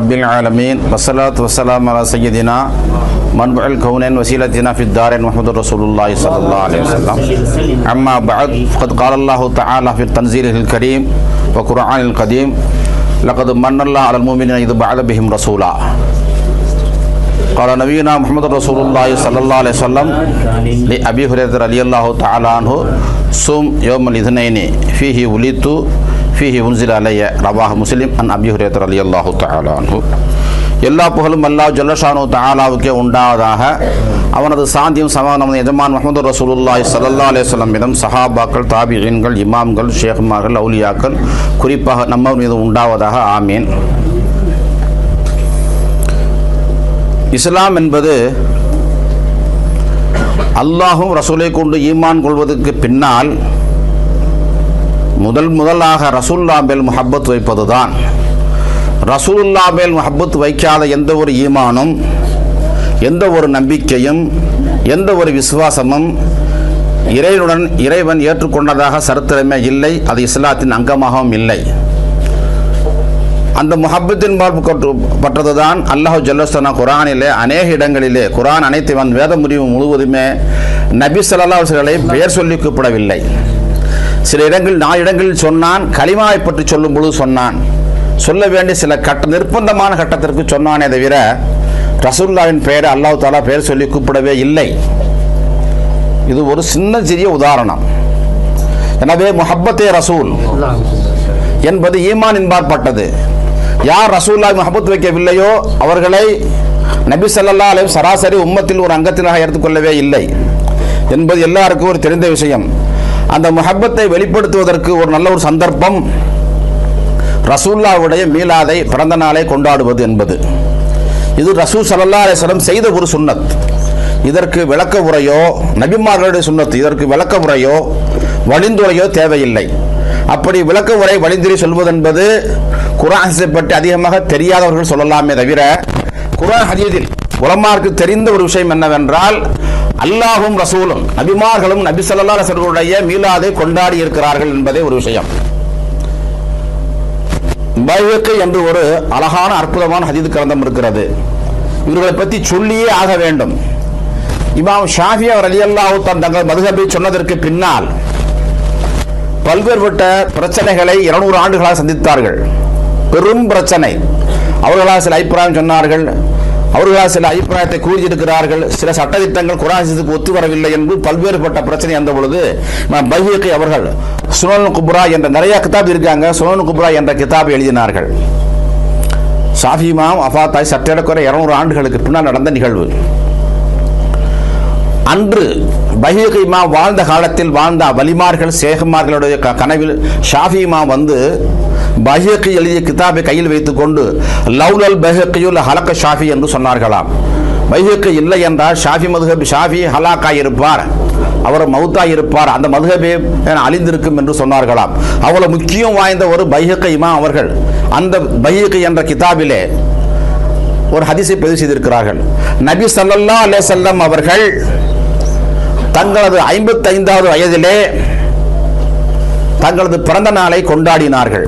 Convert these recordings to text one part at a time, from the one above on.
رب العالمین وصلاة وسلام على سیدنا، منبع الكونین وسیلتنا فی الدارین محمد رسول اللہ صلی اللہ علیہ وسلم. اما بعد، فقد قال اللہ تعالی فی التنزیل الكریم وقرآن القدیم، لقد من اللہ علی المومنین اید بعد بهم رسولا. قال نبینا محمد رسول اللہ صلی اللہ علیہ وسلم لی ابی حریدر علی اللہ تعالی عنہ، سم یوم الاثنین فیہی ولیتو ஃபீஹி உன்சில் அலைய ரவாஹ் முஸ்லீம் அன் அபி ஹுரேத் அலி அல்லாஹு தாலான்ஹு எல்லா புகழும் அல்லாஹ் ஜல்லஷானு தாலாவுக்கே உண்டாவதாக அவனது சாந்தியும் சம நமது எஜமான் முகமது ரசூலுல்லாய் சல்லா அலேஸ்லமிடம் சஹாபாக்கள் தாபியன்கள் இமாம்கள் ஷேகுமார்கள் அவுலியாக்கள் குறிப்பாக நம்ம மீது உண்டாவதாக ஆமீன் இஸ்லாம் என்பது அல்லாஹும் ரசூலை கொண்டு ஈமான் கொள்வதற்கு பின்னால் முதல் முதலாக ரசூல்லா மேல் முஹப்பத் வைப்பதுதான். ரசூலுல்லா மேல் முஹப்பத் வைக்காத எந்த ஒரு ஈமானும் எந்த ஒரு நம்பிக்கையும் எந்த ஒரு விசுவாசமும் இறைவனுடன் இறைவன் ஏற்றுக்கொண்டதாக சரித்திரமே இல்லை அது இஸ்லாத்தின் அங்கமாகவும் இல்லை. அந்த முஹப்பத்தின் பார்ப்பு தான் அல்லாஹு ஜல்லஸ்தானா குரானிலே அநேக இடங்களிலே குரான் அனைத்து வன் வேத முடிவு முழுவதுமே நபி சல்லா அவர்களை பெயர் சொல்லி கூப்பிடவில்லை. சில இடங்கள் நான் இடங்களில் சொன்னான் களிமாவை பற்றி சொல்லும் பொழுது சொன்னான். சொல்ல வேண்டிய சில கட்ட நிர்பந்தமான கட்டத்திற்கு சொன்னானே தவிர ரசூல்லாவின் பெயரை அல்லாஹ் தாலா பெயர் சொல்லி கூப்பிடவே இல்லை. இது ஒரு சின்ன சிறிய உதாரணம். எனவே முஹப்பத்தே ரசூல் என்பது ஈமான் என்பாற்பட்டது யார் ரசூல்லா முஹப்பத் வைக்கவில்லையோ அவர்களை நபி சல்லா அலையும் சராசரி உம்மத்தில் ஒரு அங்கத்தினாக எடுத்துக்கொள்ளவே இல்லை. என்பது எல்லாருக்கும் ஒரு தெரிந்த விஷயம். அந்த முஹப்பத்தை வெளிப்படுத்துவதற்கு ஒரு நல்ல ஒரு சந்தர்ப்பம் ரசூல்லாவுடைய மீலாதை பிறந்த நாளை கொண்டாடுவது என்பது. இது ரசூல் சல்லா அலிஸ்லம் செய்த ஒரு சுன்னத். இதற்கு விளக்க உரையோ நபிமார்களுடைய சுண்ணத்து இதற்கு விளக்க உரையோ வழிந்துரையோ தேவையில்லை. அப்படி விளக்க உரை வழிந்துரை சொல்வதென்பது குரான் குரான் பற்றி அதிகமாக தெரியாதவர்கள் சொல்லலாமே தவிர குரான் ஹதீதில் உலமாருக்கு தெரிந்த ஒரு விஷயம் என்னவென்றால் அல்லாஹும் ரசூலும் நபிமார்களும் நபி சொல்லா மீளாதை மீலாதை கொண்டாடி இருக்கிறார்கள் என்பதே ஒரு விஷயம். பைவக்கு என்று ஒரு அழகான அற்புதமான ஹதீது கிரந்தம் இருக்கிறது. இவர்களை பற்றி சொல்லியே ஆக வேண்டும். இமாம் ஷாஃபி அவர் அலி அல்லாஹு தங்கள் மதுகபை சொன்னதற்கு பின்னால் பல்வேறுபட்ட பிரச்சனைகளை இருநூறு ஆண்டுகளாக சந்தித்தார்கள். பெரும் பிரச்சனை. அவர்களால் சில அபிப்பிராயம் சொன்னார்கள். அவர்களால் சில அபிப்பிராயத்தை கூறியிருக்கிறார்கள். சில சட்டத்திட்டங்கள் குராசித்துக்கு ஒத்து வரவில்லை என்று பல்வேறுபட்ட பிரச்சனை அந்த பொழுது பைஹிகை அவர்கள் சுனல் குப்ரா என்ற நிறைய கிதாப் இருக்காங்க. சுனல் குப்ரா என்ற கிதாப் எழுதினார்கள். சாஃபிமாம் அஃபாத்தாய் சற்றேறக்குறை இரநூறு ஆண்டுகளுக்கு பின்னால் நடந்த நிகழ்வு. அன்று பஹீகிமா வாழ்ந்த காலத்தில் வாழ்ந்த வலிமார்கள் சேகமார்களுடைய கனவில் ஷாஃபிமா வந்து பஹீகி எழுதிய கிதாபை கையில் வைத்துக்கொண்டு லவ்லல் பஹீகியுல் ஹலக்க ஷாஃபி என்று சொன்னார்களாம். பஹீகி இல்லை என்றால் ஷாஃபி மதுஹப் ஷாஃபி ஹலாக்கா இருப்பார் அவர் மவுத்தா இருப்பார் அந்த மதுகபே அழிந்திருக்கும் என்று சொன்னார்களாம். அவ்வளவு முக்கியம் வாய்ந்த ஒரு பைஹக்க இமா அவர்கள் அந்த பைஹக்கு என்ற கிதாபிலே ஒரு ஹதிசை பதிவு செய்திருக்கிறார்கள். நபி சல்லல்லா அலே செல்லம் அவர்கள் தங்களது ஐம்பத்தைந்தாவது வயதிலே தங்களது பிறந்த நாளை கொண்டாடினார்கள்.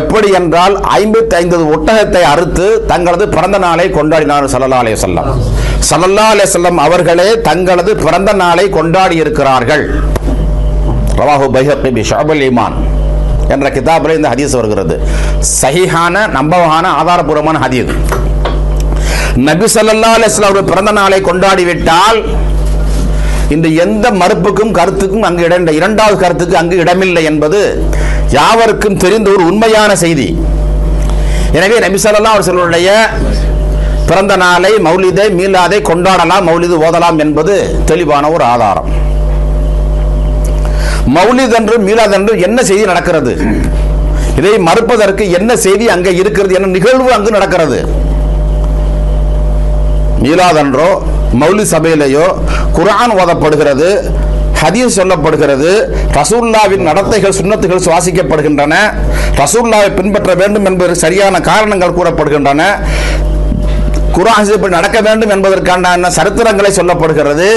எப்படி என்றால் ஐம்பத்தி ஐந்து ஒட்டகத்தை அறுத்து தங்களது பிறந்த நாளை கொண்டாடினார்கள் சல்லா அலே செல்லம் சல்லல்லா அலே செல்லம் அவர்களே தங்களது பிறந்த நாளை கொண்டாடி இருக்கிறார்கள். ரவாஹு பைஹி ஷாபுல் ஈமான் என்ற கிதாபில் இந்த ஹதீஸ் வருகிறது. சஹிஹான நம்பகமான ஆதாரபூர்வமான ஹதீஸ். நபி சல்லா அலிஸ்லாம் பிறந்த நாளை கொண்டாடிவிட்டால் இந்த எந்த மறுப்புக்கும் கருத்துக்கும் அங்கு இடம் இரண்டாவது கருத்துக்கு அங்கு இடமில்லை என்பது யாவருக்கும் தெரிந்த ஒரு உண்மையான செய்தி. எனவே நபிசல்லா அவர் அவர்களுடைய பிறந்த நாளை மௌலிதை மீளாதை கொண்டாடலாம் மௌலிது ஓதலாம் என்பது தெளிவான ஒரு ஆதாரம். மௌலித் என்று மீளாத் என்று என்ன செய்தி நடக்கிறது? இதை மறுப்பதற்கு என்ன செய்தி அங்கே இருக்கிறது? என்ன நிகழ்வு அங்கு நடக்கிறது. மீளாதன்றோ மௌலி சபையிலேயோ குரான் ஓதப்படுகிறது ஹதீஸ் சொல்லப்படுகிறது ரசூல்லாவின் நடத்தைகள் சுண்ணத்துகள் சுவாசிக்கப்படுகின்றன ரசூல்லாவை பின்பற்ற வேண்டும் என்பதற்கு சரியான காரணங்கள் கூறப்படுகின்றன குரான் இப்படி நடக்க வேண்டும் என்பதற்கான சரித்திரங்களை சொல்லப்படுகிறது.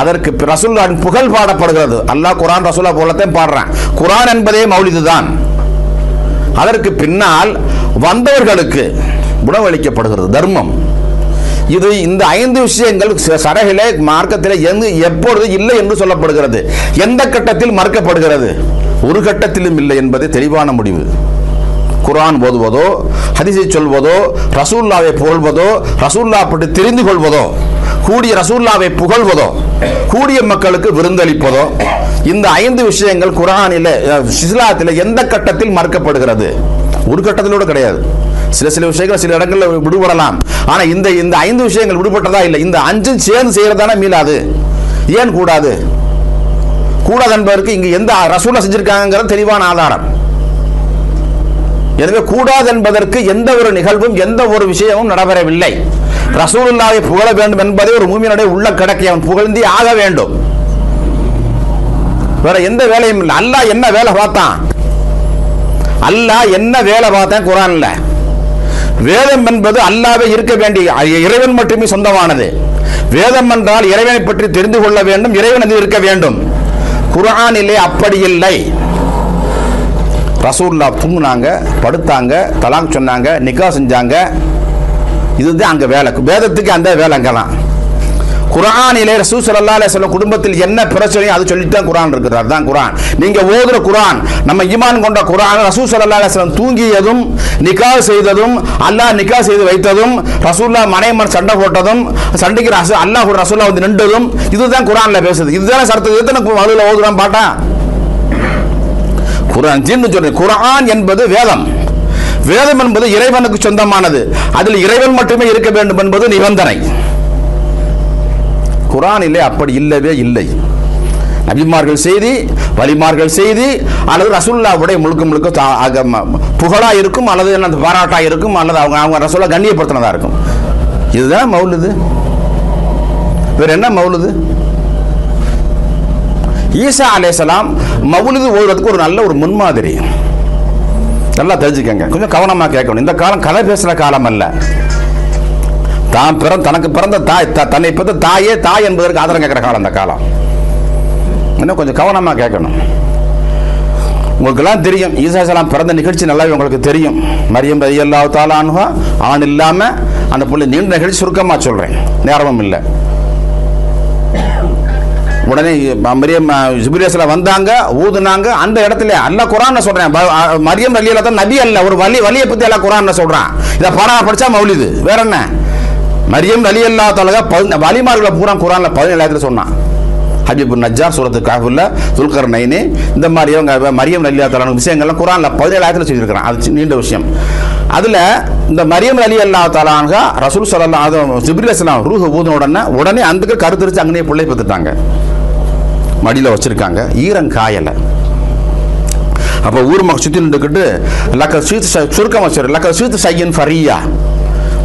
அதற்கு ரசூல்லாவின் புகழ் பாடப்படுகிறது. அல்லாஹ் குரான் ரசூல்லா போலத்தையும் பாடுறான். குரான் என்பதே மௌலிது தான் அதற்கு பின்னால் வந்தவர்களுக்கு உணவளிக்கப்படுகிறது தர்மம். இது இந்த ஐந்து விஷயங்கள் ச- சரகிலே மார்க்கத்தில் எங்கு எப்பொழுது இல்லை என்று சொல்லப்படுகிறது. எந்த கட்டத்தில் மறுக்கப்படுகிறது? ஒரு கட்டத்திலும் இல்லை என்பது தெளிவான முடிவு. குரான் ஓதுவதோ ஹதிசை சொல்வதோ ரசூல்லாவை புகழ்வதோ ரசூல்லா பற்றி தெரிந்து கொள்வதோ கூடிய ரசூல்லாவை புகழ்வதோ கூடிய மக்களுக்கு விருந்தளிப்பதோ இந்த ஐந்து விஷயங்கள் குரானில் இஸ்லாத்தில் எந்த கட்டத்தில் மறுக்கப்படுகிறது? ஒரு கட்டத்திலோட கிடையாது. சில சில விஷயங்கள் சில இடங்களில் விடுபடலாம். ஆனா இந்த இந்த ஐந்து விஷயங்கள் விடுபட்டதா இல்லை. இந்த அஞ்சு சேர்ந்து செய்கிறதானே மீளாது ஏன் கூடாது? கூடாது என்பதற்கு இங்கு எந்த ரசூலா செஞ்சிருக்காங்கிறது தெளிவான ஆதாரம். எனவே கூடாது என்பதற்கு எந்த ஒரு நிகழ்வும் எந்த ஒரு விஷயமும் நடைபெறவில்லை. ரசூலுல்லாவை புகழ வேண்டும் என்பதை ஒரு மூமியனுடைய உள்ள கடக்கை. அவன் புகழ்ந்தே ஆக வேண்டும். வேற எந்த வேலையும் இல்லை. அல்லாஹ் என்ன வேலை பார்த்தான்? அல்லாஹ் என்ன வேலை பார்த்தேன்? குரான்ல. வேதம் என்பது அல்லாவே இருக்க வேண்டிய இறைவன் மட்டுமே சொந்தமானது. வேதம் என்றால் இறைவனை பற்றி தெரிந்து கொள்ள வேண்டும் இறைவன் அது இருக்க வேண்டும். குரானிலே அப்படி இல்லை. ரசூல்லா தூங்குனாங்க படுத்தாங்க தலாங் சொன்னாங்க நிக்கா செஞ்சாங்க. இதுதான் அங்கே வேலை. வேதத்துக்கு அந்த வேலை அங்கெல்லாம் குரானிலே ரசூ சல்லா அலைஹி குடும்பத்தில் என்ன பிரச்சனையும் அது சொல்லிட்டு தான் குரான் இருக்குது. அதுதான் நீங்க ஓதுற குரான் நம்ம ஈமான் கொண்ட குரான் ரசூ சல்லா அலைஹி தூங்கியதும் நிக்கா செய்ததும் அல்லாஹ் நிக்கா செய்து வைத்ததும் ரசூல்லா மனைமன் சண்டை போட்டதும் சண்டைக்கு ரசு அல்லாஹ் ரசூல்லா வந்து நின்றதும் இதுதான் குரான்ல பேசுது. இதுதான் சரத்து எத்தனை வலுல ஓதுறான் பாட்டா? குரான் ஜின்னு சொல்றேன் குரான் என்பது வேதம். வேதம் என்பது இறைவனுக்கு சொந்தமானது. அதில் இறைவன் மட்டுமே இருக்க வேண்டும் என்பது நிபந்தனை. குரானிலே அப்படி இல்லவே இல்லை. நபிமார்கள் செய்தி வலிமார்கள் செய்தி அல்லது ரசுல்லாவுடைய முழுக்க முழுக்க தா- புகழா இருக்கும் அல்லது என்ன பாராட்டா இருக்கும் அல்லது அவங்க அவங்க ரசுல்லா கண்ணியப்படுத்தினதா இருக்கும். இதுதான் மௌலுது. வேற என்ன மௌலுது? ஈசா அலேசலாம் மௌலுது ஓதுறதுக்கு ஒரு நல்ல ஒரு முன்மாதிரி. நல்லா தெரிஞ்சுக்கங்க. கொஞ்சம் கவனமாக கேட்கணும். இந்த காலம் கதை பேசுகிற காலம் அல்ல. தான் பிறந்த தனக்கு பிறந்த தாய் த- தன்னை பிறந்த தாயே தாய் என்பதற்கு ஆதரவு கேட்கிற காலம் அந்த காலம். இன்னும் கொஞ்சம் கவனமாக கேட்கணும். உங்களுக்கெல்லாம் தெரியும் ஈசாசலாம் பிறந்த நிகழ்ச்சி நல்லாவே உங்களுக்கு தெரியும். மரியம் ரதி அல்லா தாலானுவா ஆண் இல்லாமல் அந்த பிள்ளை நீண்ட நிகழ்ச்சி சுருக்கமாக சொல்கிறேன் நேரமும் இல்லை. உடனே மரியம் ஜிபிரேஸ்ல வந்தாங்க ஊதுனாங்க அந்த இடத்துல அல்ல குரான் சொல்கிறேன் மரியம் அலியில தான் நபி அல்ல ஒரு வலி வலியை பற்றி எல்லாம் குரான் சொல்கிறான் இதை பாடா படித்தா மௌலிது. வேற என்ன? மரியம் அலி அல்லா தலகா வலிமார்களை பூரா குரான்ல பதினேழாயிரத்துல சொன்னான் ஹபீப் நஜார் சூரத்து காஃபுல்ல துல்கர் நைனி இந்த மாதிரி இவங்க மரியம் அலி அல்லா விஷயங்கள்லாம் குரானில் பதினேழாயிரத்துல சொல்லியிருக்கிறான். அது நீண்ட விஷயம். அதில் இந்த மரியம் அலி அல்லா தலான்கா ரசூல் சலல்லா அதுவும் ஜிப்ரில் இஸ்லாம் ரூஹ் ஊதின உடனே உடனே அந்த கருத்துரிச்சு அங்கேயே பிள்ளை பெற்றுட்டாங்க. மடியில் வச்சிருக்காங்க. ஈரம் காயலை. அப்போ ஊர் மக்கள் சுற்றி நின்றுக்கிட்டு லக்க சீத்து சுருக்கம் சொல்லு லக்க சீத்து சையன் ஃபரியா.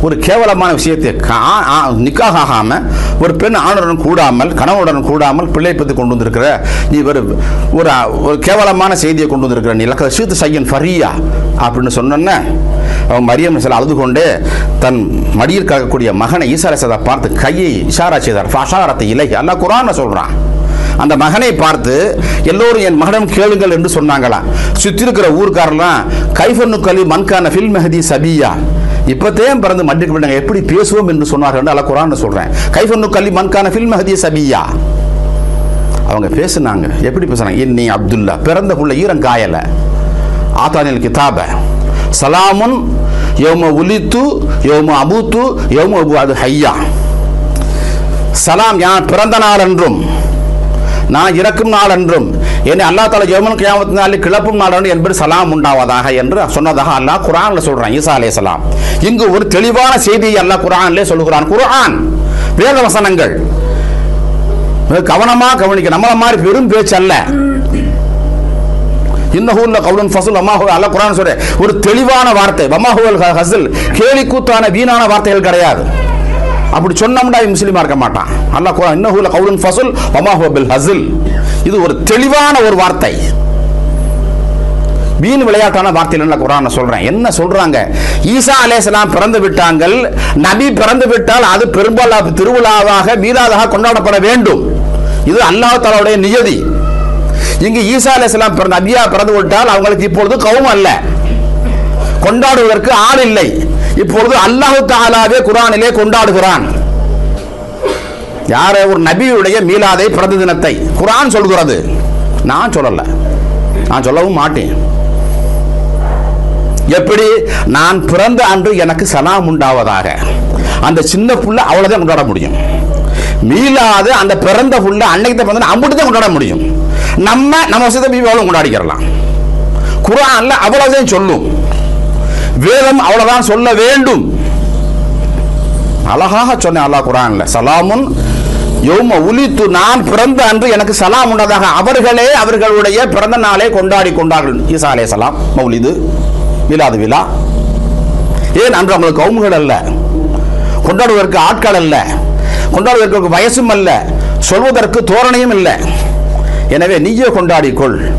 ஒரு கேவலமான விஷயத்தை கா- ஆ- நிக்காக ஆகாம ஒரு பெண் ஆணுடன் கூடாமல் கணவனுடன் கூடாமல் பிள்ளை பற்றி கொண்டு வந்திருக்கிற நீ ஒரு ஒரு ஒரு கேவலமான செய்தியை கொண்டு வந்திருக்கிற நீ லக்க சீத்து சையன் ஃபரியா அப்படின்னு சொன்னோன்னே அவன் மரியம் சில அழுது கொண்டு தன் மடியில் கலக்கக்கூடிய மகனை ஈசாரசதை பார்த்து கையை இஷாரா செய்தார். ஃபஷாரத்தை இலை அல்லா குரான் சொல்கிறான் அந்த மகனை பார்த்து எல்லோரும் என் மகனம் கேளுங்கள் என்று சொன்னாங்களாம் சுற்றி இருக்கிற ஊர்க்காரெல்லாம் கைஃபன்னு கலி மன்கான ஃபில் மெஹதி சபியா இப்பத்தேன் பிறந்து மண்டிக்கு நாங்கள் எப்படி பேசுவோம் என்று சொன்னார்கள் அல்ல குரான் சொல்கிறேன் கைஃபன்னு கல்லி மன்கான ஃபில் மெஹதி சபியா. அவங்க பேசுனாங்க. எப்படி பேசுனாங்க இன்னி அப்துல்லா. பிறந்த புள்ள ஈரம் காயல. ஆத்தானில் கிதாப. சலாமுன் யோம உலித்து யோம அபூத்து யோம அபு அது ஹையா. சலாம் யான் பிறந்த நாள் என்றும் நான் இறக்கும் நாள் என்றும் என்னை அல்லா தாலா ஜெவமன் கியாமத்து நாளில் கிளப்பும் நாள் என்று என்பது சலாம் உண்டாவதாக என்று சொன்னதாக அல்லாஹ் குரான்ல சொல்றான். ஈசா அலே சலாம் இங்கு ஒரு தெளிவான செய்தியை அல்லாஹ் குரான்ல சொல்லுகிறான். குரான் வேத வசனங்கள். கவனமா கவனிக்க. நம்மள மாதிரி பெரும் பேச்சு அல்ல. இன்னஹூல்ல கவுலன் ஃபசுல் அம்மாஹு அல்ல குரான் சொல்ற ஒரு தெளிவான வார்த்தை. வமாஹுவல் ஹசில் கேலி கூத்தான வீணான வார்த்தைகள் கிடையாது. அப்படி சொன்னோம்னா முஸ்லீமா இருக்க மாட்டான். அல்லாஹ் குரான் இன்னஹூல கவுலன் ஃபசுல் வமா பில் ஹசில் இது ஒரு தெளிவான ஒரு வார்த்தை. வீண் விளையாட்டான வார்த்தையில் நான் குரான் சொல்றேன். என்ன சொல்றாங்க? ஈசா அலைஹிஸ்ஸலாம் பிறந்து விட்டாங்கள். நபி பிறந்து விட்டால் அது பெரும்பாலா திருவிழாவாக மீதாதாக கொண்டாடப்பட வேண்டும். இது அல்லாஹ் தாலாவுடைய நியதி. இங்கு ஈசா அலைஹிஸ்ஸலாம் பிறந்த நபியா பிறந்து விட்டால் அவங்களுக்கு இப்பொழுது கவும் அல்ல. கொண்டாடுவதற்கு ஆள் இல்லை. இப்பொழுது அல்லாஹு தாலாவே குரானிலே கொண்டாடுகிறான். யார ஒரு நபியுடைய மீலாதை பிறந்த தினத்தை குரான் சொல்கிறது. நான் சொல்லல. நான் சொல்லவும் மாட்டேன். எப்படி? நான் பிறந்த அன்று எனக்கு சலாம் உண்டாவதாக. அந்த சின்ன புள்ள அவ்வளவுதான் கொண்டாட முடியும். மீளாது அந்த பிறந்த புள்ள அன்னைக்கு தான் பிறந்த அம்பிட்டு தான் கொண்டாட முடியும். நம்ம நம்ம வசதி பீபி அவ்வளவு கொண்டாடிக்கிறலாம். குரான்ல அவ்வளவுதான் சொல்லும். வேதம் அவ்வளவுதான் சொல்ல வேண்டும். அழகாக சொன்னேன் அல்லாஹ் குரான்ல சலாமுன் யோம உலித்து. நான் பிறந்த அன்று எனக்கு சலாம் உண்டதாக. அவர்களே அவர்களுடைய பிறந்த நாளை கொண்டாடி கொண்டார்கள். ஈசா அலே சலாம் மௌலிது மிலாது விழா. ஏன் அன்று அவங்களுக்கு கவுமுகள் அல்ல? கொண்டாடுவதற்கு ஆட்கள் அல்ல. கொண்டாடுவதற்கு வயசும் அல்ல. சொல்வதற்கு தோரணையும் இல்லை. எனவே நீயே கொண்டாடிக்கொள்.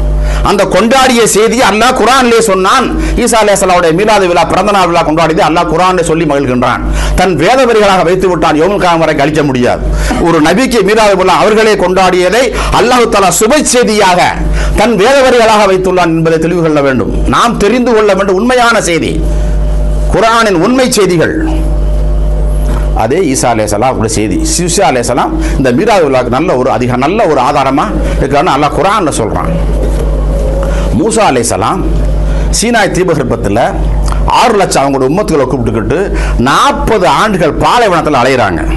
அந்த கொண்டாடிய செய்தி அல்லாஹ் குரான்லே சொன்னான். ஈசா அலேசலாவுடைய மீலாது விழா பிறந்த நாள் விழா கொண்டாடியது அல்லாஹ் குரான்லே சொல்லி மகிழ்கின்றான். தன் வேத வரிகளாக வைத்து விட்டான் யோமுல் காலம் வரை கழிக்க முடியாது. ஒரு நபிக்கு மீலாது விழா அவர்களே கொண்டாடியதை அல்லாஹ் தலா சுபை செய்தியாக தன் வேத வரிகளாக வைத்துள்ளான் என்பதை தெளிவு கொள்ள வேண்டும். நாம் தெரிந்து கொள்ள வேண்டும் உண்மையான செய்தி. குரானின் உண்மை செய்திகள். அதே ஈசா அலேசலாம் கூட செய்தி. சிசா அலேசலாம் இந்த மீராது விழாவுக்கு நல்ல ஒரு அதிக நல்ல ஒரு ஆதாரமாக இருக்கான்னு அல்லாஹ் குரான்னு சொல்கிறான் மூசா அலேசலாம் சீனாய் தீபகற்பத்தில் ஆறு லட்சம் அவங்களோட உம்மத்துகளை கூப்பிட்டுக்கிட்டு நாற்பது ஆண்டுகள் பாலைவனத்தில் அலையிறாங்க.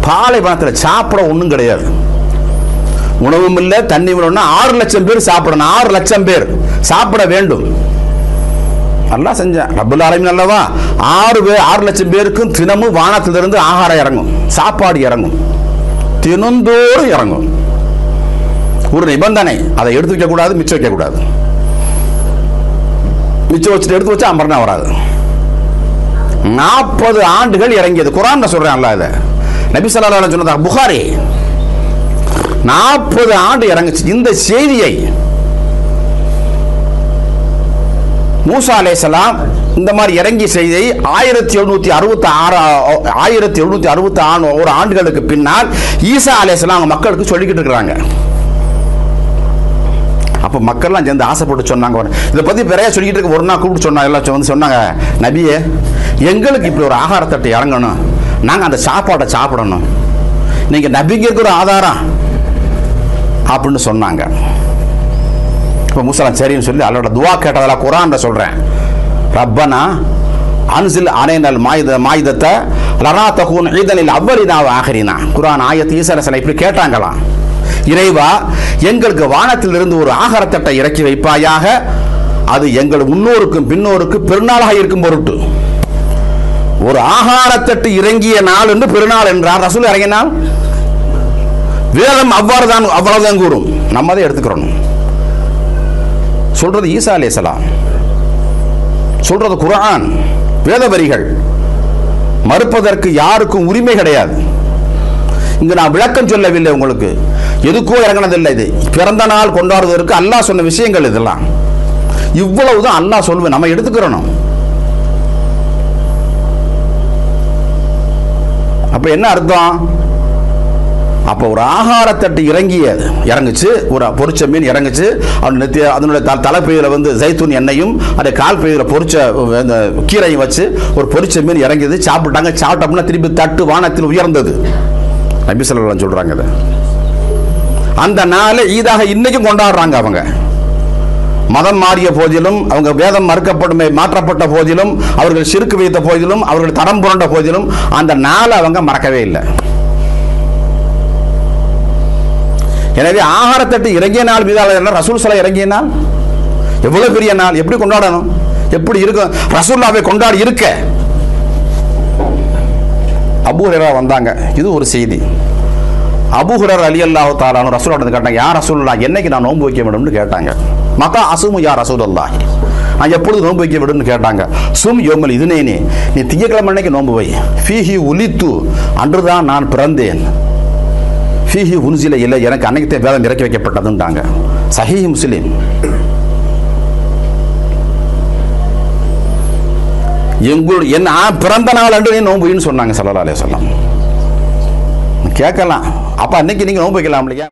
பாலைவனத்தில் சாப்பிட ஒன்றும் கிடையாது. உணவும் இல்லை தண்ணி வேணும்னா ஆறு லட்சம் பேர் சாப்பிடணும். ஆறு லட்சம் பேர் சாப்பிட வேண்டும். நல்லா செஞ்சேன். ரபுல் ஆலமீன் அல்லவா? ஆறு பேர் ஆறு லட்சம் பேருக்கும் தினமும் வானத்திலிருந்து ஆகாரம் இறங்கும். சாப்பாடு இறங்கும். தினந்தோறும் இறங்கும். ஒரு நிபந்தனை. அதை எடுத்து வைக்கக்கூடாது மிச்சம் வைக்கக்கூடாது. மிச்சம் வச்சுட்டு எடுத்து வச்சா அமர்னா வராது. நாற்பது ஆண்டுகள் இறங்கியது. குரான் சொல்றேன் அல்ல இதை நபி சொல்லா சொன்னதா புகாரி நாற்பது ஆண்டு இறங்குச்சு. இந்த செய்தியை மூசா அலேசலாம் இந்த மாதிரி இறங்கிய செய்தியை ஆயிரத்தி எழுநூத்தி அறுபத்தி ஆறு ஆயிரத்தி எழுநூத்தி அறுபத்தி ஆறு ஒரு ஆண்டுகளுக்கு பின்னால் ஈசா அலேசலாம் அவங்க மக்களுக்கு சொல்லிக்கிட்டு இருக்கிறாங்க. அப்போ மக்கள்லாம் சேர்ந்து ஆசைப்பட்டு சொன்னாங்க இதை பற்றி பெரிய சொல்லிக்கிட்டு இருக்க ஒரு நாள் கூப்பிட்டு சொன்னாங்க எல்லாம் வந்து சொன்னாங்க நபியே எங்களுக்கு இப்படி ஒரு ஆகாரத்தட்டை இறங்கணும். நாங்கள் அந்த சாப்பாட்டை சாப்பிடணும். நீங்கள் நபிங்க ஒரு ஆதாரம். அப்படின்னு சொன்னாங்க. இப்போ முசலாம் சரின்னு சொல்லி அல்லோட துவா கேட்டதெல்லாம் குரான்ட சொல்கிறேன் ரப்பனா அன்சில் அனைனல் மாயுத மாயுதத்தை லரா தகுன் ஈதனில் அவ்வளினா ஆகரினா குரான் ஆயத்து ஈசரசனை இப்படி கேட்டாங்களாம். இறைவா எங்களுக்கு வானத்திலிருந்து ஒரு ஆகாரத்தட்டை இறக்கி வைப்பாயாக. அது எங்கள் முன்னோருக்கும் பின்னோருக்கும் பெருநாளாக இருக்கும் பொருட்டு. ஒரு ஆகாரத்தட்டு இறங்கிய நாள் என்று பெருநாள் என்றார். ரசூல் இறங்கினால் வேதம் அவ்வாறு தான் அவ்வளவுதான் கூறும். நம்ம அதை எடுத்துக்கிறோம். சொல்றது ஈசா அலேசலாம் சொல்றது குரான் வேத வரிகள் மறுப்பதற்கு யாருக்கும் உரிமை கிடையாது. இங்கு நான் விளக்கம் சொல்லவில்லை உங்களுக்கு. எதுக்கோ இறங்கினதில்லை இது. பிறந்த நாள் கொண்டாடுவதற்கு அல்லாஹ் சொன்ன விஷயங்கள் இதெல்லாம். இவ்வளவுதான் அல்லாஹ் சொல்லுவேன். நம்ம எடுத்துக்கிறோம் அப்ப என்ன அர்த்தம்? அப்போ ஒரு ஆகாரத்தட்டு இறங்கியது இறங்குச்சு. ஒரு பொறிச்ச மீன் இறங்குச்சு. அவன் நித்திய அதனுடைய த தலைப்பையில் வந்து ஜெய்தூன் எண்ணெயும் அந்த கால் பையில் பொரிச்ச கீரையும் வச்சு ஒரு பொரிச்ச மீன் இறங்கியது. சாப்பிட்டாங்க. சாப்பிட்டோம்னா திருப்பி தட்டு வானத்தில் உயர்ந்தது. நபி சொல்லலாம் சொல்றாங்க அந்த நாளை ஈதாக இன்னைக்கும் கொண்டாடுறாங்க அவங்க. மதம் மாறிய போதிலும் அவங்க வேதம் மறுக்கப்படும் மாற்றப்பட்ட போதிலும் அவர்கள் சிறுக்கு வைத்த போதிலும் அவர்கள் தரம் புரண்ட போதிலும் அந்த நாளை அவங்க மறக்கவே இல்லை. எனவே ஆகாரத்தட்டு இறங்கிய நாள் மீதான ரசூல் சலை இறங்கிய நாள்? எவ்வளவு பெரிய நாள்? எப்படி கொண்டாடணும்? எப்படி இருக்கும்? ரசூல்லாவை கொண்டாடி இருக்க. அபூஹரா வந்தாங்க. இது ஒரு செய்தி. அபூஹரர் அலி அல்லாஹு தாலானு ரசூல் கேட்டாங்க யார் ரசூல்லா என்னைக்கு நான் நோன்பு வைக்க விடும்னு கேட்டாங்க. மத்தா அசுமு யார் ரசூல் நான் எப்பொழுது நோன்பு வைக்க விடுன்னு கேட்டாங்க. சும் யோமல் இதுனேனே. நீ திங்கக்கிழமை அன்னைக்கு நோன்பு வை. ஃபீஹி உலித்து. அன்று தான் நான் பிறந்தேன். ஃபீஹி உன்சில இல்லை எனக்கு அன்னைக்கு வேதம் இறக்கி வைக்கப்பட்டதுன்றாங்க. சஹி முஸ்லீம். எங்களுடைய என் நான் பிறந்த நாள் அன்று நீ நோன்புன்னு சொன்னாங்க சல்லா அலைய சொல்லலாம் கேட்கலாம். அப்போ அன்னைக்கு நீங்கள் நோன்பு வைக்கலாம் இல்லையா